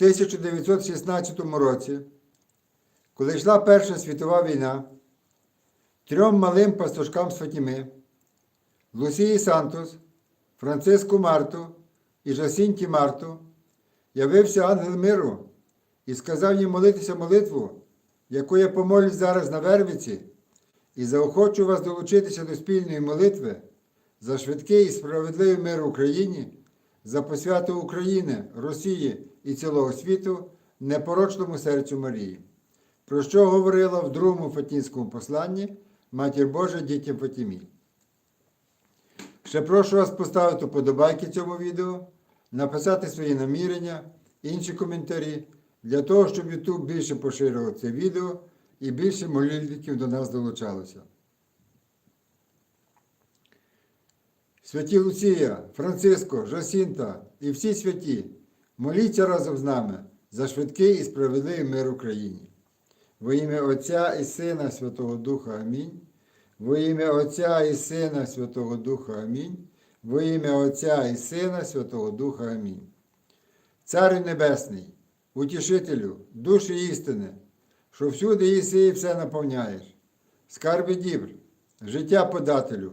1916 році, коли йшла Перша світова війна, трьом малим пастушкам з Фатіми, Лусії Сантос, Франциску Марту і Жасінті Марту, явився ангел миру і сказав їм молитися молитву, яку я помолюсь зараз на Вервиці, і заохочу вас долучитися до спільної молитви за швидкий і справедливий мир в Україні, за посвяту України, Росії і цілого світу непорочному серцю Марії, про що говорила в другому Фатінському посланні Матір Божа дітям Фатімі. Ще прошу вас поставити вподобайки цьому відео, написати свої намірення, інші коментарі, для того, щоб YouTube більше поширював це відео і більше молільників до нас долучалося. Святі Луція, Франциско, Жосінта і всі святі, моліться разом з нами за швидкий і справедливий мир Україні. Во ім'я Отця і Сина Святого Духа Амінь. Во ім'я Отця і Сина Святого Духа Амінь. Во ім'я Отця і Сина Святого Духа Амінь. Царю Небесний, утішителю, душі істини, що всюди їси і все наповняєш. Скарби дібр, життя подателю,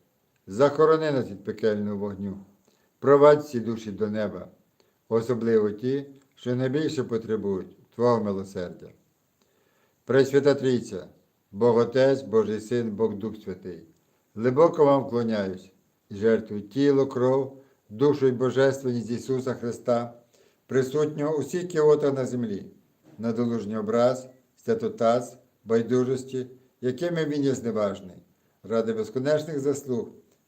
захорони нас від пекельного вогню, провадь всі душі до неба, особливо ті, що найбільше потребують Твого милосердя. Пресвята Трійця, Бог Отець, Божий Син, Бог Дух Святий, глибоко вам вклоняюсь і жертвую тіло, кров, душу і божественність Ісуса Христа, присутнього у всіх кіотах на землі, на долужній образ, святотаз, байдужості, якими він є зневажний, ради безконечних заслуг